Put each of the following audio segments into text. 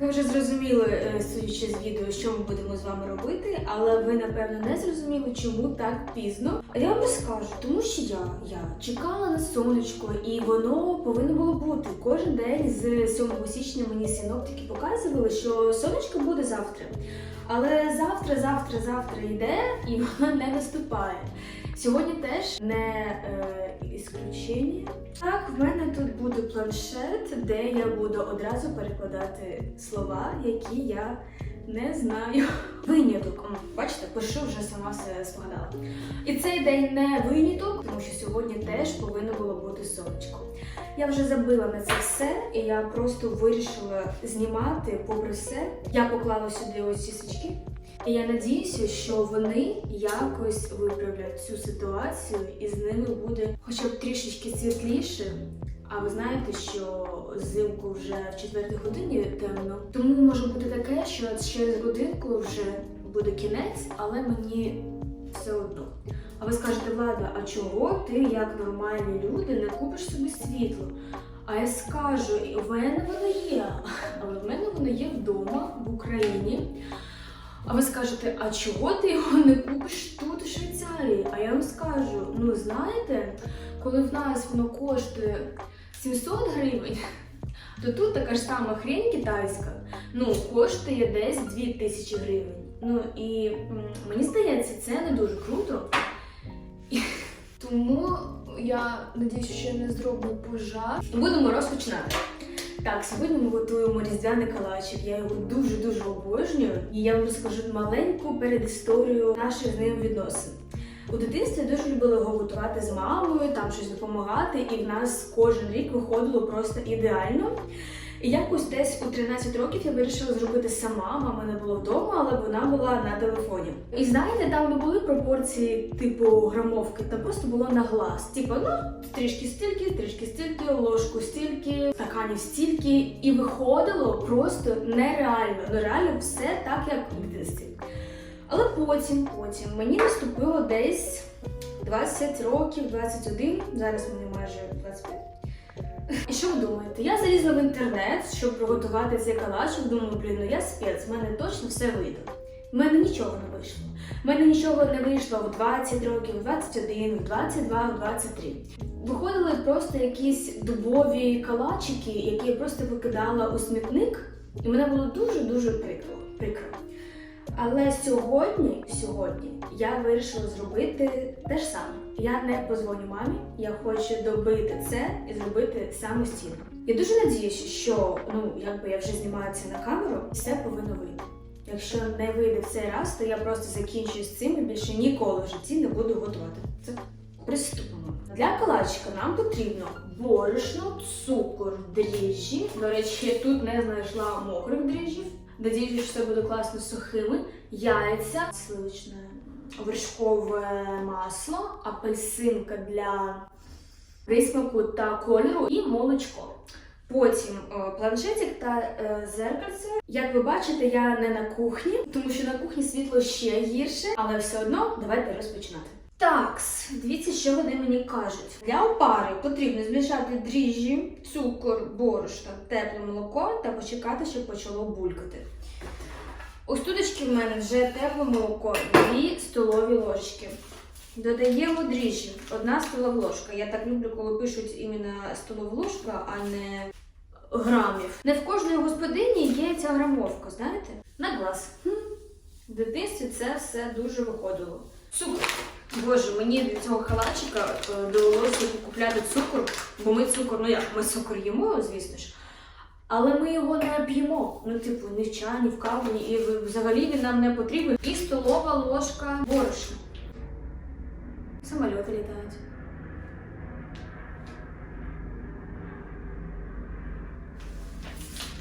ви вже зрозуміли, е, судячи з відео, що ми будемо з вами робити, але ви напевно не зрозуміли, чому так пізно. А я вам розкажу, тому що я, я чекала на сонечко, і воно повинно було бути кожен день з 7 січня. Мені синоптики показували, що сонечко буде завтра. Але завтра, завтра, завтра йде і воно не наступає. Сьогодні теж не е, ісключення. Так, в мене тут буде планшет, де я буду одразу перекладати слова, які я не знаю. Виняток. Бачите, пишу вже сама все згадала. І цей день не виняток, тому що сьогодні теж повинно було бути сонечко. Я вже забила на це все, і я просто вирішила знімати попри все. Я поклала сюди ось ці свічки. І я надіюся, що вони якось виправлять цю ситуацію, і з ними буде хоча б трішечки світліше. А ви знаєте, що взимку вже в четвертій годині темно. Тому може бути таке, що через годинку вже буде кінець, але мені все одно. А ви скажете, Влада, а чого ти, як нормальні люди, не купиш собі світло? А я скажу, в мене воно є, але в мене воно є вдома в Україні. А ви скажете, а чого ти його не купиш тут, у Швейцарії? А я вам скажу: ну знаєте, коли в нас воно коштує 700 гривень, то тут така ж сама хрень китайська, ну, коштує десь 2000 гривень. Ну і мені здається, це не дуже круто. Тому я надіюся, що я не зроблю пожар. Будемо розпочинати. Так, сьогодні ми готуємо різдвяний калачик. Я його дуже-дуже обожнюю. І я вам розкажу маленьку передісторію наших з ним відносин. У дитинстві дуже любила його готувати з мамою, там щось допомагати, і в нас кожен рік виходило просто ідеально. І якось десь у 13 років я вирішила зробити сама. Мама не було вдома, але вона була на телефоні. І знаєте, там не були пропорції типу грамовки, там просто було на глаз. Типу, ну трішки стільки, трішки стільки, ложку стільки, стаканів стільки, і виходило просто нереально. Ну реально все так, як в дитинстві. Але потім, потім мені наступило десь 20 років, 21, зараз мені майже 25. І що ви думаєте? Я залізла в інтернет, щоб приготувати цей калачик. Думаю, блін, ну я спец, в мене точно все вийде. В мене нічого не вийшло. В мене нічого не вийшло в 20 років, в 21, в 22, в 23. Виходили просто якісь дубові калачики, які я просто викидала у смітник, і мене було дуже-дуже прикро. прикро. Але сьогодні, сьогодні я вирішила зробити те ж саме. Я не позвоню мамі, я хочу добити це і зробити самостійно. Я дуже надіюся, що ну якби я вже знімаю це на камеру, все повинно вийти. Якщо не вийде в цей раз, то я просто закінчую з цим і більше ніколи в житті не буду готувати. Це приступимо. Для калачика нам потрібно борошно, цукор, дріжджі. До речі, тут не знайшла мокрих дріжджів. Надіюся, що все буде класно сухими. Яйця, сливочне вершкове масло, апельсинка для присмаку та кольору і молочко. Потім е, планшетик та е, зеркальце. Як ви бачите, я не на кухні, тому що на кухні світло ще гірше, але все одно давайте розпочинати. Так, дивіться, що вони мені кажуть. Для опари потрібно змішати дріжджі, цукор, борошно, тепле молоко та почекати, щоб почало булькати. У студочці в мене вже тепле молоко, 2 столові ложки. Додаємо дріжджі, одна столова ложка. Я так люблю, коли пишуть іменно столова ложка, а не грамів. Не в кожної господині є ця грамовка, знаєте? На глаз. Хм. В дитинстві це все дуже виходило. Цукор. Боже, мені для цього халачика е, довелося купляти цукор, бо ми цукор, ну як, ми цукор їмо, звісно ж. Але ми його не п'ємо. Ну, типу, ні в чай, ні в каву, ні, і взагалі він нам не потрібен. І столова ложка борошна. Самольоти літають.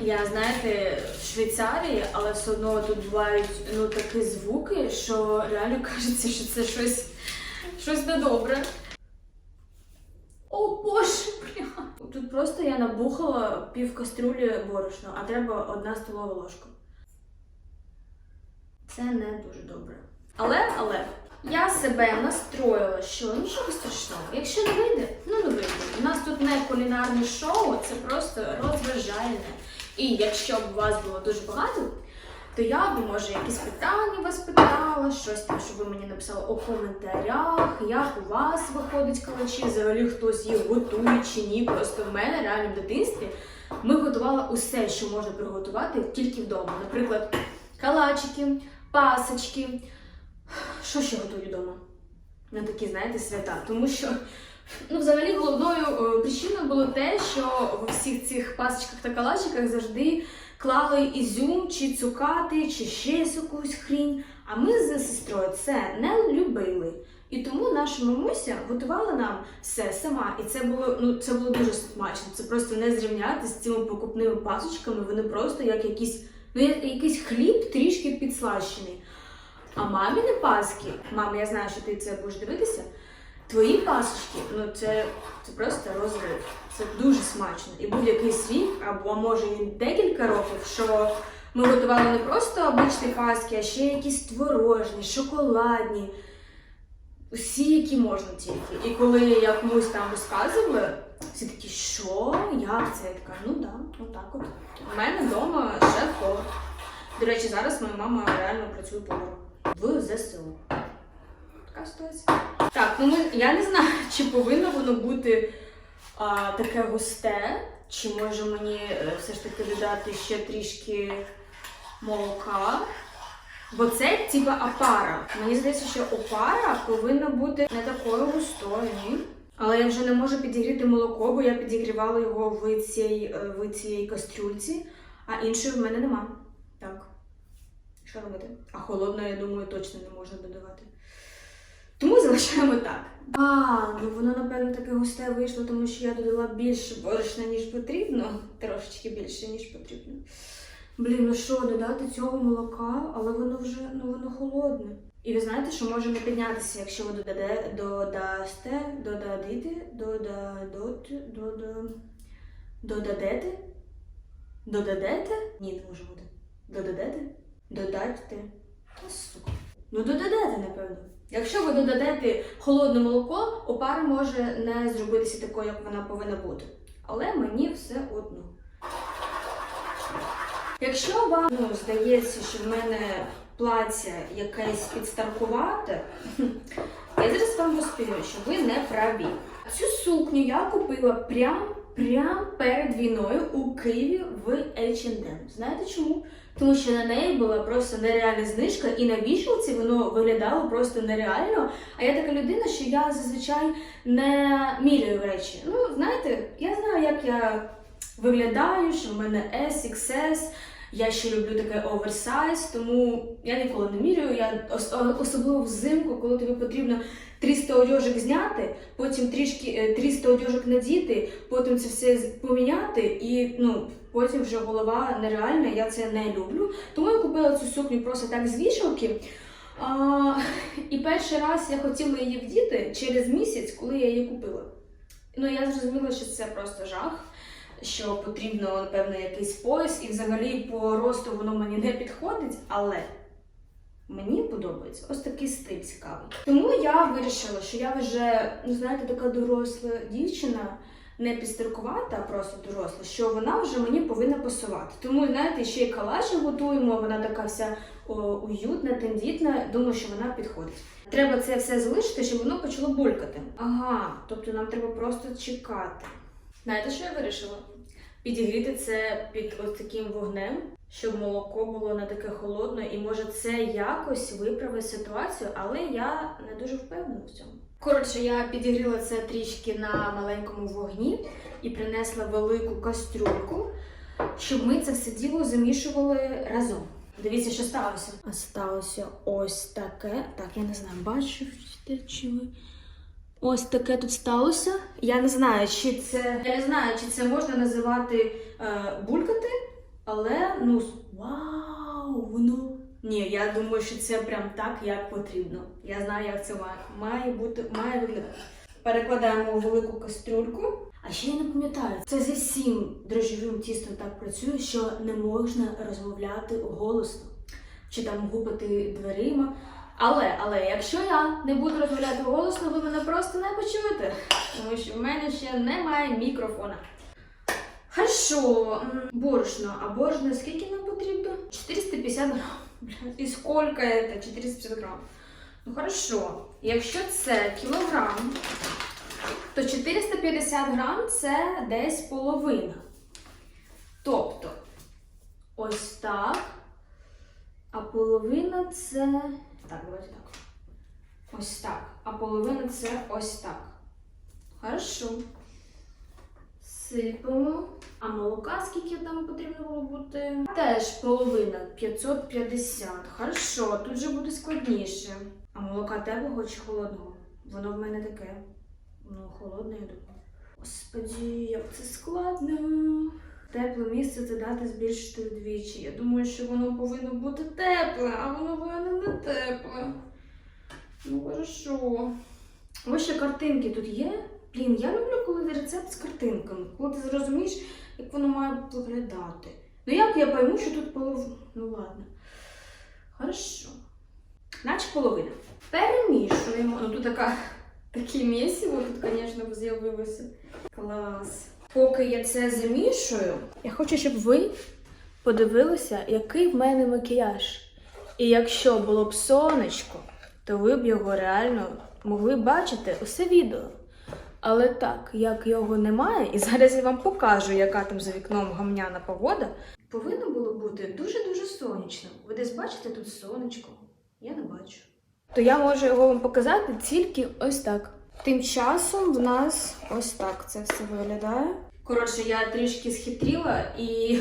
Я знаєте, в Швейцарії, але все одно тут бувають ну такі звуки, що реально кажеться, що це щось, щось недобре. О боже, бля! Тут просто я набухала пів каструлі борошна, а треба одна столова ложка. Це не дуже добре. Але, але, я себе настроїла, що нічого страшного. Якщо не вийде, ну не вийде. У нас тут не кулінарне шоу, це просто розважальне. І якщо б вас було дуже багато, то я б, може, якісь питання вас питала, щось там, щоб ви мені написали у коментарях, як у вас виходить калачі, взагалі хтось їх готує чи ні. Просто в мене реально в дитинстві ми готували усе, що можна приготувати тільки вдома. Наприклад, калачики, пасочки. Що ще готую вдома? На такі, знаєте, свята. Тому що ну, взагалі головною е, причиною було те, що в всіх цих пасочках та калачиках завжди клали ізюм, чи цукати, чи ще якусь хрінь. А ми з сестрою це не любили. І тому наша мамуся готувала нам все сама. І це було ну це було дуже смачно. Це просто не зрівняти з цими покупними пасочками. Вони просто як якісь, ну як якийсь хліб трішки підслащений. А маміни паски, мама, я знаю, що ти це будеш дивитися. Твої пасочки, ну це, це просто розрив. Це дуже смачно. І був якийсь рік, або може і декілька років, що ми готували не просто обичні паски, а ще якісь творожні, шоколадні. Усі, які можна тільки. І коли я комусь там розказувала, всі такі, що? Як це? Я така, ну да, отак от. У мене вдома шеф-повар. До речі, зараз моя мама реально працює поваром в ЗСУ. Така ситуація. Так, ну ми, я не знаю, чи повинно воно бути а, таке густе, чи може мені е, все ж таки додати ще трішки молока. Бо це типа опара. Мені здається, що опара повинна бути не такою густою. Але я вже не можу підігріти молоко, бо я підігрівала його в цій, е, в цій кастрюльці, а іншої в мене нема. Так. Що робити? А холодної, я думаю, точно не можна додавати. Тому залишаємо так. А, ну воно, напевно, таке густе вийшло, тому що я додала більше борошна, ніж потрібно. Трошечки більше, ніж потрібно. Блін, ну що, додати цього молока, але воно вже ну воно холодне. І ви знаєте, що можемо піднятися, якщо ви додаде, додасте, додадите, додадот, дода, додадете, додадете? Ні, не може бути. Додадете? Додайте. Та сука. Ну додадете, напевно. Якщо ви додадете холодне молоко, опара може не зробитися такою, як вона повинна бути. Але мені все одно. Якщо вам ну, здається, що в мене плаття якесь підстаркувате, я зараз вам розповім, що ви не праві. Цю сукню я купила прям, прям перед війною у Києві в H&M. Знаєте чому? Тому що на неї була просто нереальна знижка, і на вішалці воно виглядало просто нереально. А я така людина, що я зазвичай не міряю речі. Ну, знаєте, я знаю, як я виглядаю, що в мене S, XS. Я ще люблю таке оверсайз, тому я ніколи не міряю. Я особливо взимку, коли тобі потрібно 300 одяжок зняти, потім трішки е, 300 одяжок надіти, потім це все поміняти, і ну потім вже голова нереальна. Я це не люблю. Тому я купила цю сукню просто так з вішалки. А, і перший раз я хотіла її вдіти через місяць, коли я її купила. Ну я зрозуміла, що це просто жах що потрібно, напевно, якийсь пояс, і взагалі по росту воно мені не підходить, але мені подобається ось такий стиль цікавий. Тому я вирішила, що я вже, ну знаєте, така доросла дівчина, не підстаркувата, а просто доросла, що вона вже мені повинна пасувати. Тому, знаєте, ще й калаші готуємо, вона така вся о, уютна, тендітна, думаю, що вона підходить. Треба це все залишити, щоб воно почало булькати. Ага, тобто нам треба просто чекати. Знаєте, що я вирішила? Підігріти це під ось таким вогнем, щоб молоко було не таке холодне, і може це якось виправить ситуацію, але я не дуже впевнена в цьому. Коротше, я підігріла це трішки на маленькому вогні і принесла велику кастрюльку, щоб ми це все діло замішували разом. Дивіться, що сталося. А сталося ось таке. Так, я не знаю, бачите чи ви. Ось таке тут сталося. Я не знаю, чи це. Я не знаю, чи це можна називати е, булькати, але ну вау, воно. Ні, я думаю, що це прям так, як потрібно. Я знаю, як це має, має бути, має виглядати. Перекладаємо у велику кастрюльку. А ще я не пам'ятаю, це зі всім дрожжевим тістом так працює, що не можна розмовляти голосно чи там гупати дверима. Але, але якщо я не буду розмовляти голосно, ви мене просто не почуєте, тому що в мене ще немає мікрофона. Хорошо, борошно. А борошно скільки нам потрібно? 450 грам. І скільки це? 450 грам. Ну хорошо. Якщо це кілограм, то 450 грам це десь половина. Тобто, ось так. А половина це. Так, давайте так. Ось так. А половина це ось так. Хорошо. Сипемо. А молока скільки там потрібно було бути? Теж половина 550. Хорошо, тут же буде складніше. А молока теплого чи холодного? Воно в мене таке. Ну, холодне, я думаю. Господі, як це складно. Тепле місце це дати збільшити вдвічі. Я думаю, що воно повинно бути тепле, а воно в мене не тепле. Ну, хорошо. Ось ще картинки тут є. Блін, я люблю, коли рецепт з картинками, коли ти зрозумієш, як воно має виглядати. Ну як я пойму, що тут половина? Ну ладно. Хорошо. Наче половина. Перемішуємо. Ну тут така, таке місиво тут, звісно, з'явилося. Клас. Поки я це замішую, я хочу, щоб ви подивилися, який в мене макіяж. І якщо було б сонечко, то ви б його реально могли бачити усе відео. Але так, як його немає, і зараз я вам покажу, яка там за вікном гамняна погода, повинно було бути дуже-дуже сонячно. Ви десь бачите тут сонечко? Я не бачу. То я можу його вам показати тільки ось так. Тим часом в нас ось так це все виглядає. Коротше, я трішки схитріла і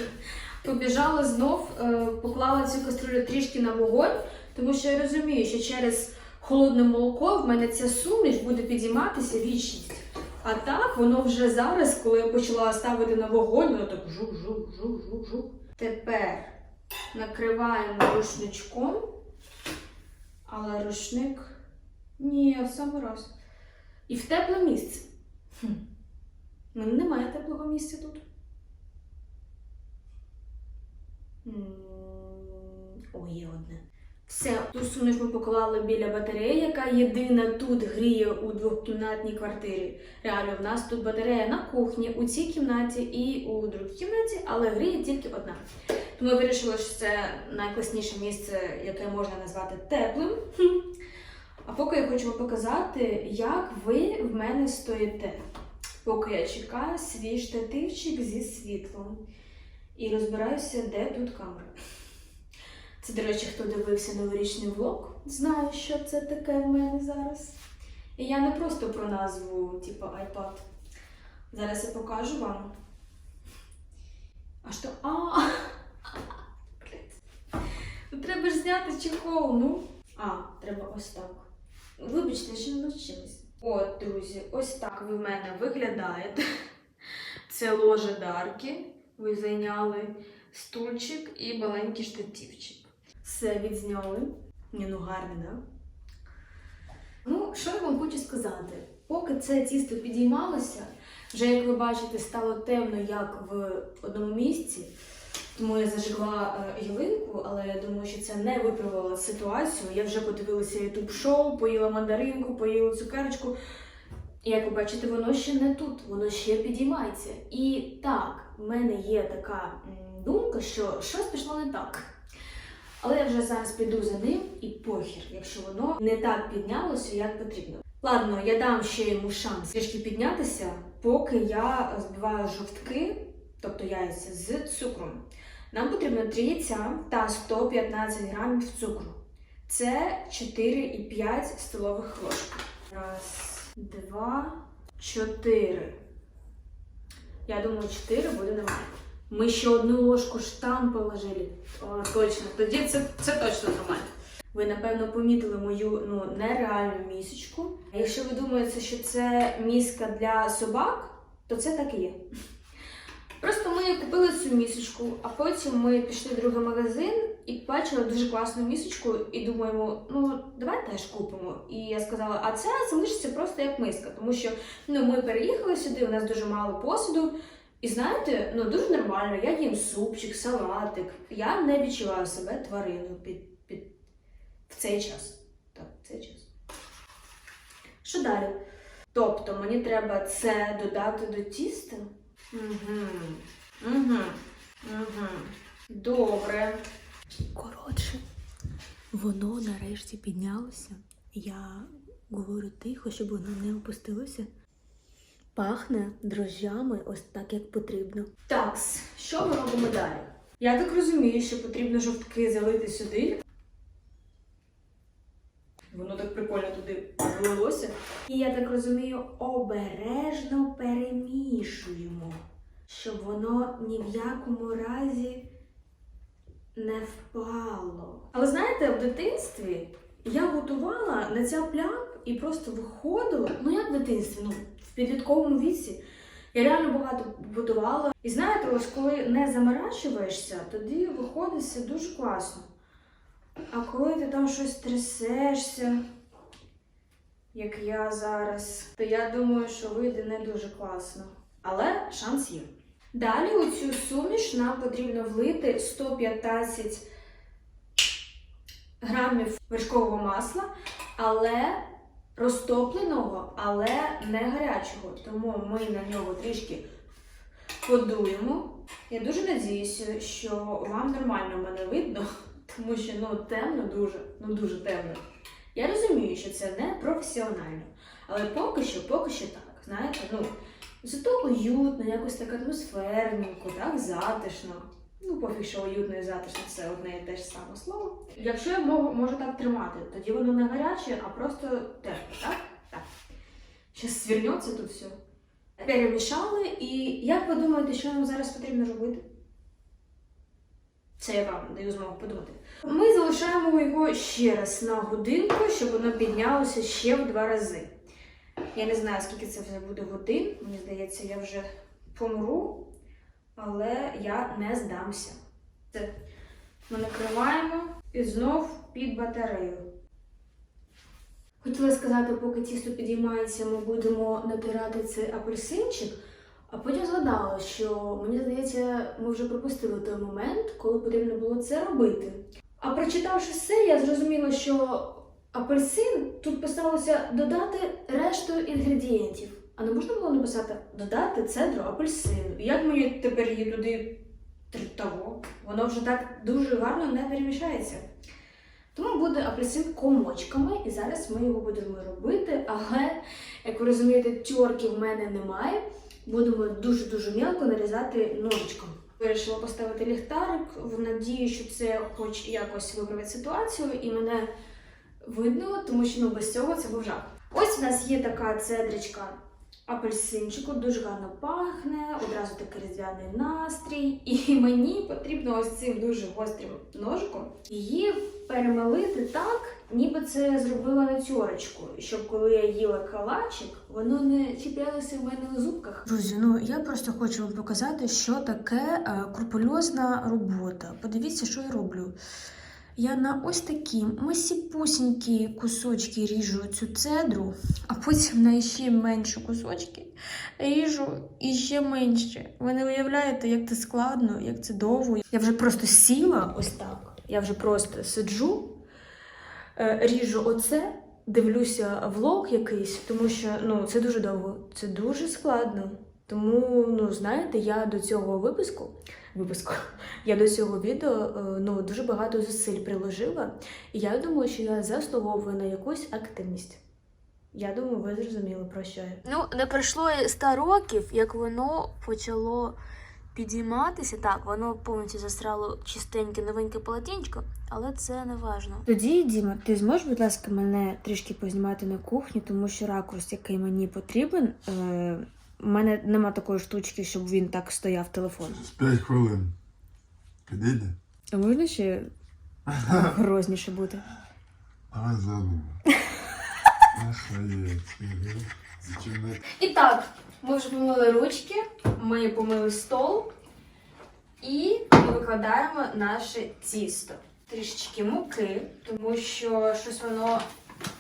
побіжала знов, е, поклала цю каструлю трішки на вогонь, тому що я розумію, що через холодне молоко в мене ця суміш буде підійматися вічність. А так воно вже зараз, коли я почала ставити на вогонь, воно так жук-жук-жук-жук-жук. Тепер накриваємо рушничком, але рушник ні, в самий раз. І в тепле місце. Хм. Ну, немає теплого місця тут. М, О, є одне. Все, ту суміш ми поклали біля батареї, яка єдина тут гріє у двохкімнатній квартирі. Реально, в нас тут батарея на кухні, у цій кімнаті і у другій кімнаті, але гріє тільки одна. Тому я вирішила, що це найкласніше місце, яке можна назвати теплим. А поки я хочу вам показати, як ви в мене стоїте. Поки я чекаю свій штативчик зі світлом. І розбираюся, де тут камера. Це, до речі, хто дивився новорічний влог, знає, що це таке в мене зараз. І я не просто про назву, типу iPad. Зараз я покажу вам. А що? А! Треба ж зняти чехол, ну. А, треба ось так. Вибачте, що не навчилась. От, друзі, ось так ви в мене виглядаєте. Це ложа Дарки. Ви зайняли стульчик і маленький штативчик. Все відзняли. Ні, ну гарний, да? Ну, що я вам хочу сказати? Поки це тісто підіймалося, вже, як ви бачите, стало темно, як в одному місці. Тому я зажгла е, ялинку, але я думаю, що це не виправило ситуацію. Я вже подивилася ютуб шоу, поїла мандаринку, поїла цукерочку. Як ви бачите, воно ще не тут, воно ще підіймається. І так, в мене є така думка, що щось пішло не так. Але я вже зараз піду за ним і похір, якщо воно не так піднялося, як потрібно. Ладно, я дам ще йому шанс трішки піднятися, поки я збиваю жовтки, тобто яйця з цукром. Нам потрібно 3 яйця та 115 грамів цукру. Це 4,5 столових ложки. Раз, два, чотири. Я думаю, 4 буде нормально. Ми ще одну ложку штам положили. О, точно. Тоді це, це точно нормально. Ви, напевно, помітили мою ну, нереальну місочку. Якщо ви думаєте, що це міска для собак, то це так і є. Ми купили цю місочку, а потім ми пішли в другий магазин і бачили дуже класну місочку, і думаємо, ну давай теж купимо. І я сказала, а це залишиться просто як миска, тому що ну, ми переїхали сюди, у нас дуже мало посуду. І знаєте, ну дуже нормально, я їм супчик, салатик. Я не відчуваю себе твариною під, під... в цей час. Так, в цей час. Що далі? Тобто мені треба це додати до тіста. Угу. Угу. Угу. Добре. Коротше, воно нарешті піднялося. Я говорю тихо, щоб воно не опустилося. Пахне дрожжами ось так, як потрібно. Так, що ми робимо далі? Я так розумію, що потрібно жовтки залити сюди. Воно так прикольно туди влилося. І я так розумію, обережно перемішуємо, щоб воно ні в якому разі не впало. Але знаєте, в дитинстві я готувала на цяп-ляп і просто виходила. Ну як в дитинстві? Ну, в підлітковому віці. Я реально багато готувала. І знаєте, ось коли не заморачуєшся, тоді виходить все дуже класно. А коли ти там щось трясешся, як я зараз, то я думаю, що вийде не дуже класно. Але шанс є. Далі у цю суміш нам потрібно влити 115 грамів вершкового масла, але розтопленого, але не гарячого. Тому ми на нього трішки подуємо. Я дуже надіюся, що вам нормально мене видно, тому що ну темно дуже, ну дуже темно. Я розумію, що це не професіонально, але поки що, поки що так. Знаєте, ну зато уютно, якось так атмосферненько, так затишно. Ну, пофіг, що уютно і затишно це одне і те ж саме слово. Якщо я можу, можу так тримати, тоді воно не гаряче, а просто тепле, так? Так. Щас свернеться тут все. Перемішали, і як ви думаєте, що нам зараз потрібно робити? Це я вам даю змогу подумати. Ми залишаємо його ще раз на годинку, щоб воно піднялося ще в два рази. Я не знаю, скільки це вже буде годин. Мені здається, я вже помру, але я не здамся. Це ми накриваємо і знов під батарею. Хотіла сказати, поки тісто підіймається, ми будемо натирати цей апельсинчик, а потім згадала, що мені здається, ми вже пропустили той момент, коли потрібно було це робити. А прочитавши все, я зрозуміла, що апельсин тут писалося додати решту інгредієнтів. А не можна було написати додати цедру апельсину. Як мені тепер її туди того? Воно вже так дуже гарно не перемішається. Тому буде апельсин комочками, і зараз ми його будемо робити. Але, як ви розумієте, тьорки в мене немає. Будемо дуже-дуже мілко нарізати ножичком. Вирішила поставити ліхтарик в надії, що це хоч якось виправить ситуацію і мене видно, тому що ну, без цього це був жах. Ось у нас є така цедричка апельсинчику, дуже гарно пахне, одразу такий різдвяний настрій. І мені потрібно ось цим дуже гострим ножиком її перемалити так, ніби це зробила на тьорочку, щоб коли я їла калачик, воно не чіплялося в мене на зубках. Друзі, ну я просто хочу вам показати, що таке е, крупульозна робота. Подивіться, що я роблю. Я на ось такі масіпусінькі кусочки ріжу цю цедру, а потім на ще менші кусочки ріжу і ще менше. Ви не уявляєте, як це складно, як це довго. Я вже просто сіла ось так. Я вже просто сиджу, е, ріжу оце, дивлюся влог якийсь, тому що ну, це дуже довго, це дуже складно. Тому, ну, знаєте, я до цього випуску, випуску, я до цього відео е, ну, дуже багато зусиль приложила, і я думаю, що я заслуговую на якусь активність. Я думаю, ви зрозуміли про що я. Ну, не пройшло і 100 років, як воно почало підійматися. Так, воно повністю засрало чистеньке новеньке полотенчко, але це не важно. Тоді, Діма, ти зможеш, будь ласка, мене трішки познімати на кухні, тому що ракурс, який мені потрібен, е, у мене нема такої штучки, щоб він так стояв телефон. З 5 хвилин. Підійде? А можна ще грозніше бути? Давай задумай. І так, ми вже помили ручки, ми помили стол і ми викладаємо наше тісто. Трішечки муки, тому що щось воно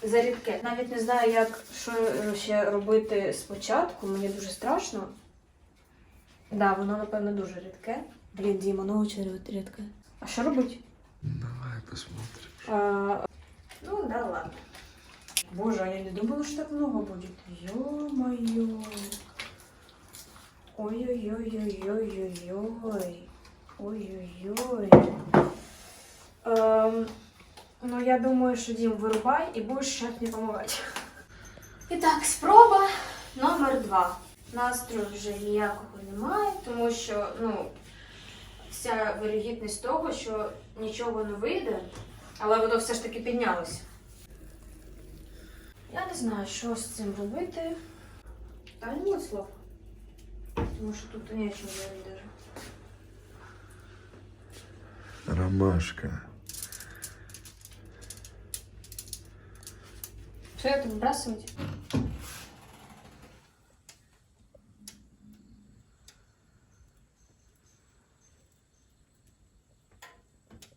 зарідке. Навіть не знаю, як що е, ще робити спочатку. Мені дуже страшно. Так, да, воно, напевно, дуже рідке. Блін, Діма, ну дуже рідке. А що робити? Давай посмотрим. А, ну, да ладно. Боже, а я не думала, что так много будет. Ё-моё. Ой-ой-ой-ой-ой-ой-ой. Ой-ой-ой. Ну, я думаю, що Дім, вирубай і будеш шеф не допомагати. І так, спроба номер два. Настрою вже ніякого немає, тому що ну, вся вирогідність того, що нічого не вийде, але воно все ж таки піднялося. Я не знаю, що з цим робити. Та не буде слов. Тому що тут нічого не вийде. Ромашка. Что это выбрасывать?